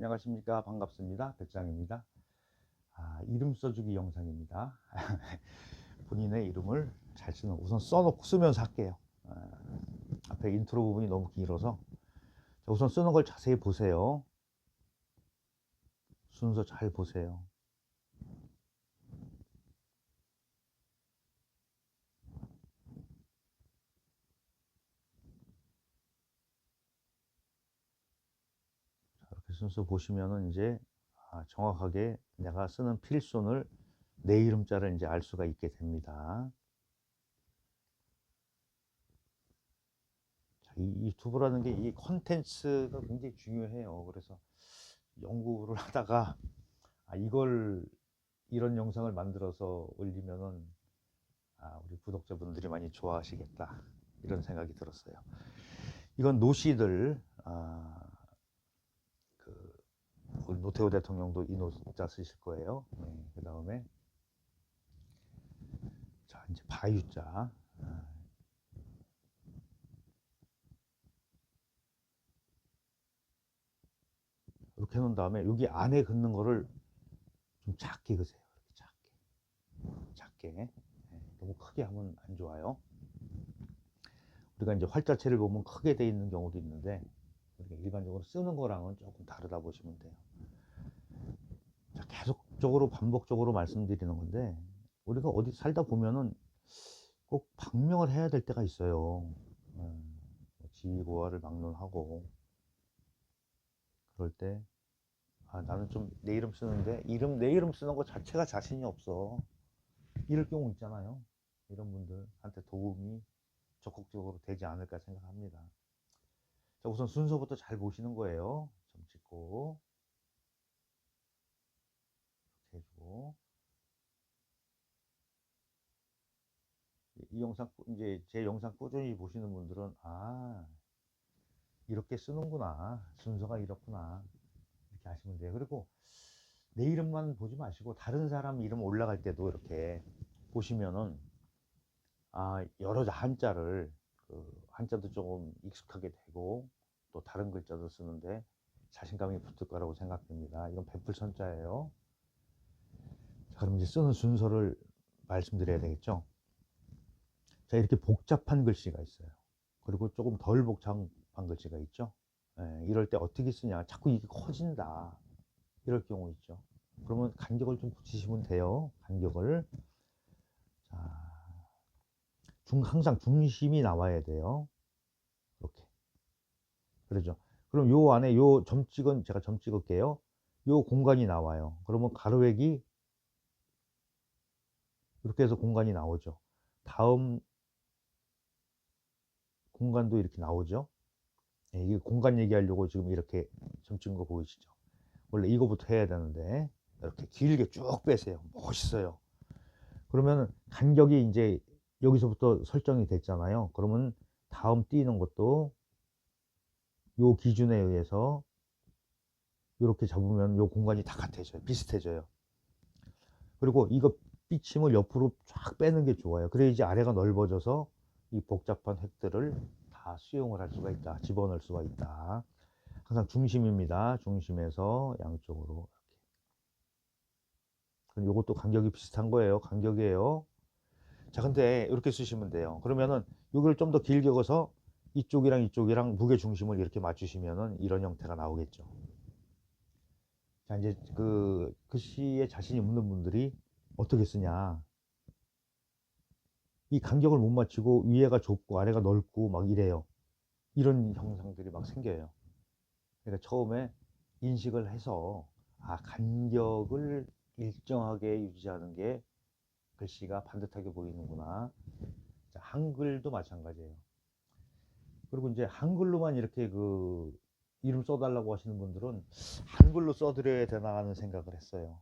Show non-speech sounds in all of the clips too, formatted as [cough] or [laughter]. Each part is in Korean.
안녕하십니까. 반갑습니다. 백장입니다. 아, 이름 써주기 영상입니다. [laughs] 본인의 이름을 잘 쓰는 우선 써놓고 쓰면서 할게요. 아, 앞에 인트로 부분이 너무 길어서. 자, 우선 쓰는 걸 자세히 보세요. 순서 잘 보세요 자, 이렇게 순서 보시면은 이제 아, 정확하게 내가 쓰는 필손을 내 이름자를 이제 알 수가 있게 됩니다. 자, 이 유튜브라는 게 이 컨텐츠가 굉장히 중요해요. 그래서 연구를 [laughs] 하다가 아, 이걸 이런 영상을 만들어서 올리면은 아, 우리 구독자분들이 많이 좋아하시겠다 이런 생각이 들었어요. 이건 노시들 아, 그 노태우 대통령도 이 노자 쓰실 거예요. 네, 그 다음에 자 이제 바유자 아, 이렇게 해놓은 다음에 여기 안에 긋는 거를 좀 작게 그세요. 이렇게 작게 작게 네, 너무 크게 하면 안 좋아요. 우리가 이제 활자체를 보면 크게 돼 있는 경우도 있는데 우리가 일반적으로 쓰는 거랑은 조금 다르다 보시면 돼요. 자, 계속적으로 반복적으로 말씀드리는 건데 우리가 어디 살다 보면은 꼭 방명을 해야 될 때가 있어요. 음, 지위고하를 막론하고 그럴 때 아, 나는 좀 내 이름 쓰는데 이름 내 이름 쓰는 거 자체가 자신이 없어. 이럴 경우 있잖아요. 이런 분들한테 도움이 적극적으로 되지 않을까 생각합니다. 자, 우선 순서부터 잘 보시는 거예요. 점 찍고 해주고 이 영상 꾸- 이제 제 영상 꾸준히 보시는 분들은 아 이렇게 쓰는구나 순서가 이렇구나 이렇게 하시면 돼요. 그리고 내 이름만 보지 마시고 다른 사람 이름 올라갈 때도 이렇게 보시면은 아 여러 한자를 그 한자도 조금 익숙하게 되고 또 다른 글자도 쓰는데 자신감이 붙을 거라고 생각됩니다. 이건 베풀선자예요. 자, 그럼 이제 쓰는 순서를 말씀드려야 되겠죠. 자 이렇게 복잡한 글씨가 있어요. 그리고 조금 덜 복잡한 글씨가 있죠. 예, 이럴 때 어떻게 쓰냐. 자꾸 이게 커진다. 이럴 경우 있죠. 그러면 간격을 좀 붙이시면 돼요. 간격을. 자, 중, 항상 중심이 나와야 돼요. 이렇게. 그러죠. 그럼 요 안에 요 점 찍은, 제가 점 찍을게요. 요 공간이 나와요. 그러면 가로액이 이렇게 해서 공간이 나오죠. 다음 공간도 이렇게 나오죠. 예, 이게 공간 얘기하려고 지금 이렇게 점 찍은 거 보이시죠? 원래 이거부터 해야 되는데 이렇게 길게 쭉 빼세요. 멋있어요. 그러면 간격이 이제 여기서부터 설정이 됐잖아요. 그러면 다음 띄는 것도 요 기준에 의해서 이렇게 잡으면 요 공간이 다 같아져요. 비슷해져요. 그리고 이거 삐침을 옆으로 쫙 빼는 게 좋아요. 그래야지 아래가 넓어져서 이 복잡한 획들을 다 수용을 할 수가 있다. 집어넣을 수가 있다. 항상 중심입니다. 중심에서 양쪽으로 이렇게. 요것도 간격이 비슷한 거예요. 간격이에요. 자, 근데 이렇게 쓰시면 돼요. 그러면은 여기를 좀 더 길게 걷어서 이쪽이랑 이쪽이랑 무게 중심을 이렇게 맞추시면은 이런 형태가 나오겠죠. 자, 이제 그 글씨에 자신이 없는 분들이 어떻게 쓰냐. 이 간격을 못 맞추고 위에가 좁고 아래가 넓고 막 이래요. 이런 형상들이 막 생겨요. 그러니까 처음에 인식을 해서 아 간격을 일정하게 유지하는 게 글씨가 반듯하게 보이는구나. 자, 한글도 마찬가지예요. 그리고 이제 한글로만 이렇게 그 이름 써달라고 하시는 분들은 한글로 써드려야 되나 하는 생각을 했어요.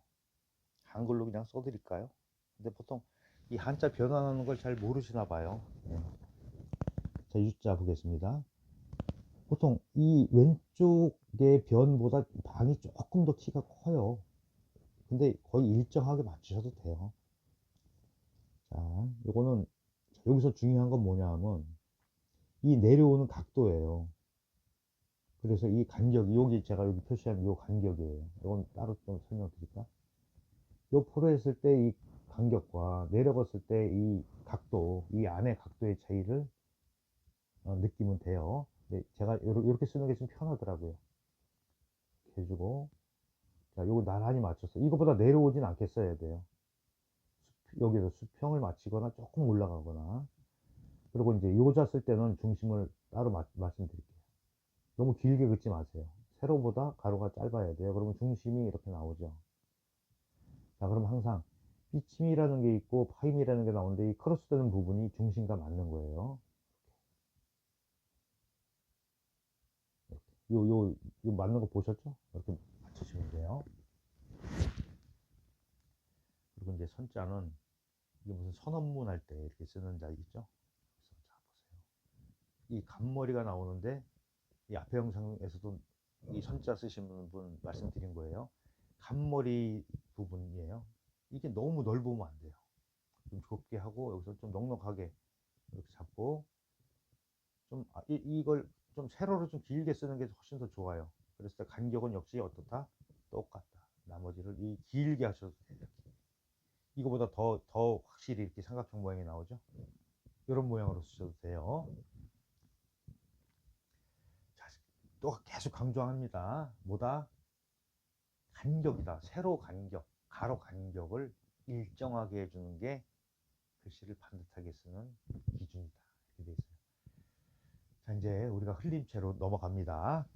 한글로 그냥 써드릴까요? 근데 보통 이 한자 변환하는 걸 잘 모르시나 봐요. 네. 자, 유자 보겠습니다. 보통 이 왼쪽의 변보다 방이 조금 더 키가 커요. 근데 거의 일정하게 맞추셔도 돼요. 자, 요거는 여기서 중요한 건 뭐냐 하면 이 내려오는 각도예요. 그래서 이 간격, 여기 제가 여기 표시한 요 간격이에요. 이건 따로 좀 설명드릴까? 요 포로 했을 때 이 간격과 내려갔을 때 이 각도, 이 안의 각도의 차이를 어, 느끼면 돼요. 네, 제가 요렇게 쓰는 게 좀 편하더라고요. 이렇게 해주고, 자, 요거 나란히 맞춰서, 이거보다 내려오진 않게 써야 돼요. 수- 여기서 수평을 맞추거나 조금 올라가거나, 그리고 이제 요자 쓸 때는 중심을 따로 마- 말씀드릴게요. 너무 길게 긋지 마세요. 세로보다 가로가 짧아야 돼요. 그러면 중심이 이렇게 나오죠. 자, 그럼 항상 삐침이라는 게 있고 파임이라는 게 나오는데 이 크로스되는 부분이 중심과 맞는 거예요. 요, 요, 요 맞는 거 보셨죠? 이렇게 맞추시면 돼요. 그리고 이제 선자는 이게 무슨 선언문 할 때 이렇게 쓰는 자 있죠? 자, 보세요. 이 간머리가 나오는데 이 앞에 영상에서도 이 선자 쓰시는 분 말씀드린 거예요. 간머리 부분이에요. 이게 너무 넓으면 안 돼요. 좀 좁게 하고 여기서 좀 넉넉하게 이렇게 잡고 좀 아, 이, 이걸 좀 세로로 좀 길게 쓰는 게 훨씬 더 좋아요. 그래서 때 간격은 역시 어떻다? 똑같다. 나머지를 이 길게 하셔도 돼요. 이거보다 더, 더 확실히 이렇게 삼각형 모양이 나오죠? 이런 모양으로 쓰셔도 돼요. 자, 또 계속 강조합니다. 뭐다? 간격이다. 세로 간격, 가로 간격을 일정하게 해주는 게 글씨를 반듯하게 쓰는 기준이다. 이렇게 돼 있어요. 자, 이제 우리가 흘림체로 넘어갑니다.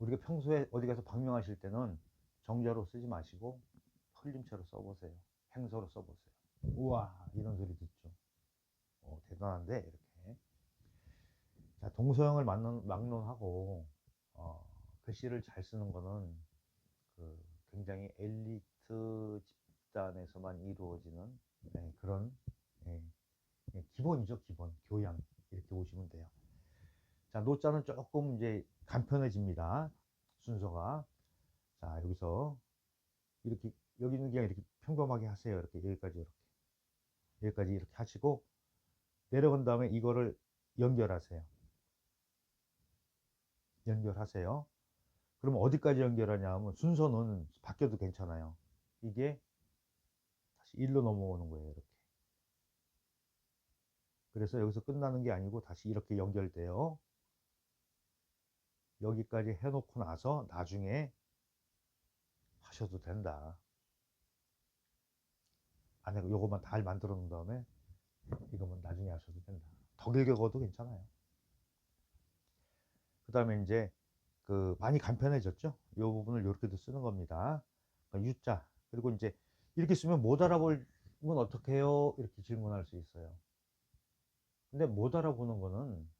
우리가 평소에 어디 가서 방명하실 때는 정자로 쓰지 마시고 흘림체로 써보세요. 행서로 써보세요. 우와, 이런 소리 듣죠. 어, 대단한데, 이렇게. 자, 동서양을 막론, 막론하고, 어, 글씨를 잘 쓰는 거는 그 굉장히 엘리트 집단에서만 이루어지는 네, 그런 예, 예, 기본이죠, 기본. 교양. 이렇게 보시면 돼요. 자, 노자는 조금 이제 간편해집니다. 순서가. 자, 여기서 이렇게, 여기는 그냥 이렇게 평범하게 하세요. 이렇게, 여기까지 이렇게. 여기까지 이렇게 하시고, 내려간 다음에 이거를 연결하세요. 연결하세요. 그럼 어디까지 연결하냐 하면 순서는 바뀌어도 괜찮아요. 이게 다시 1로 넘어오는 거예요. 이렇게. 그래서 여기서 끝나는 게 아니고 다시 이렇게 연결돼요. 여기까지 해놓고 나서 나중에 하셔도 된다. 안에 요것만 잘 만들어 놓은 다음에 이거만 나중에 하셔도 된다. 더 길게 걸어도 괜찮아요. 그 다음에 이제 그 많이 간편해졌죠? 이 부분을 이렇게도 쓰는 겁니다. 그러니까 U자 그리고 이제 이렇게 쓰면 못 알아보면 어떻게 해요? 이렇게 질문할 수 있어요. 근데 못 알아보는 거는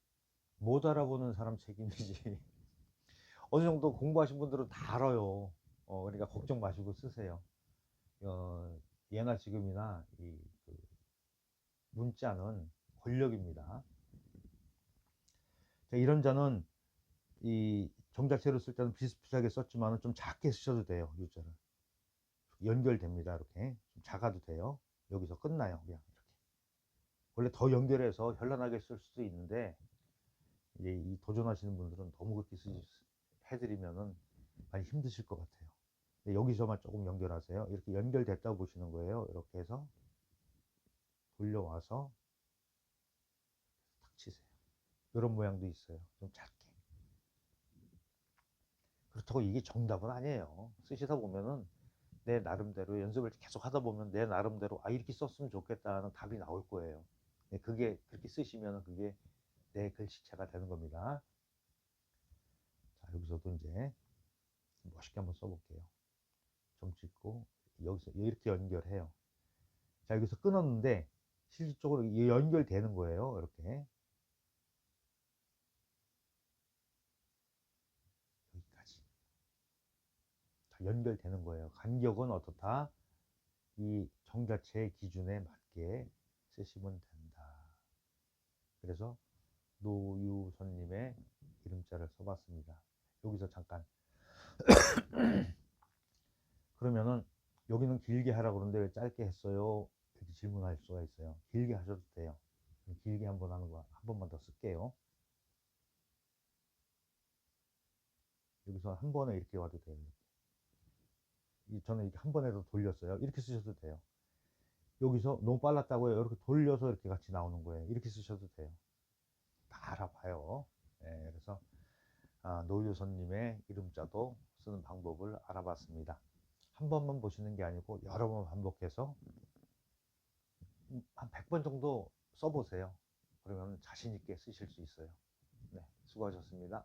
못 알아보는 사람 책임이지. [laughs] 어느 정도 공부하신 분들은 다 알아요. 어, 그러니까 걱정 마시고 쓰세요. 어, 예나 지금이나 이 그 문자는 권력입니다. 자, 이런 자는 이 정자체로 쓸 때는 비슷비슷하게 썼지만 좀 작게 쓰셔도 돼요. 유자를 연결됩니다. 이렇게 좀 작아도 돼요. 여기서 끝나요. 그냥 이렇게 원래 더 연결해서 현란하게 쓸 수도 있는데 이제 이 도전하시는 분들은 너무 그렇게 쓰 해드리면은 많이 힘드실 것 같아요. 여기서만 조금 연결하세요. 이렇게 연결됐다고 보시는 거예요. 이렇게 해서 돌려와서 탁 치세요. 이런 모양도 있어요. 좀 작게. 그렇다고 이게 정답은 아니에요. 쓰시다 보면은 내 나름대로 연습을 계속 하다 보면 내 나름대로 아 이렇게 썼으면 좋겠다는 답이 나올 거예요. 네, 그게 그렇게 쓰시면 그게 내 글씨체가 되는 겁니다. 자 여기서도 이제 멋있게 한번 써볼게요. 점 찍고 여기서 이렇게 연결해요. 자 여기서 끊었는데 실질적으로 이 연결되는 거예요. 이렇게 여기까지 다 연결되는 거예요. 간격은 어떻다? 이 정자체 기준에 맞게 쓰시면 된다. 그래서 노유선님의 이름자를 써봤습니다. 여기서 잠깐 [coughs] 그러면은 여기는 길게 하라고 그러는데 왜 짧게 했어요? 이렇게 질문할 수가 있어요. 길게 하셔도 돼요. 길게 한 번 하는 거 한 번만 더 쓸게요. 여기서 한 번에 이렇게 와도 돼요. 이 저는 이렇게 한 번에도 돌렸어요. 이렇게 쓰셔도 돼요. 여기서 너무 빨랐다고요. 이렇게 돌려서 이렇게 같이 나오는 거예요. 이렇게 쓰셔도 돼요. 다 알아봐요. 예, 그래서 아, 노유선님의 이름자도 쓰는 방법을 알아봤습니다. 한 번만 보시는 게 아니고 여러 번 반복해서 음, 한 100번 정도 써보세요. 그러면 자신 있게 쓰실 수 있어요. 네, 수고하셨습니다.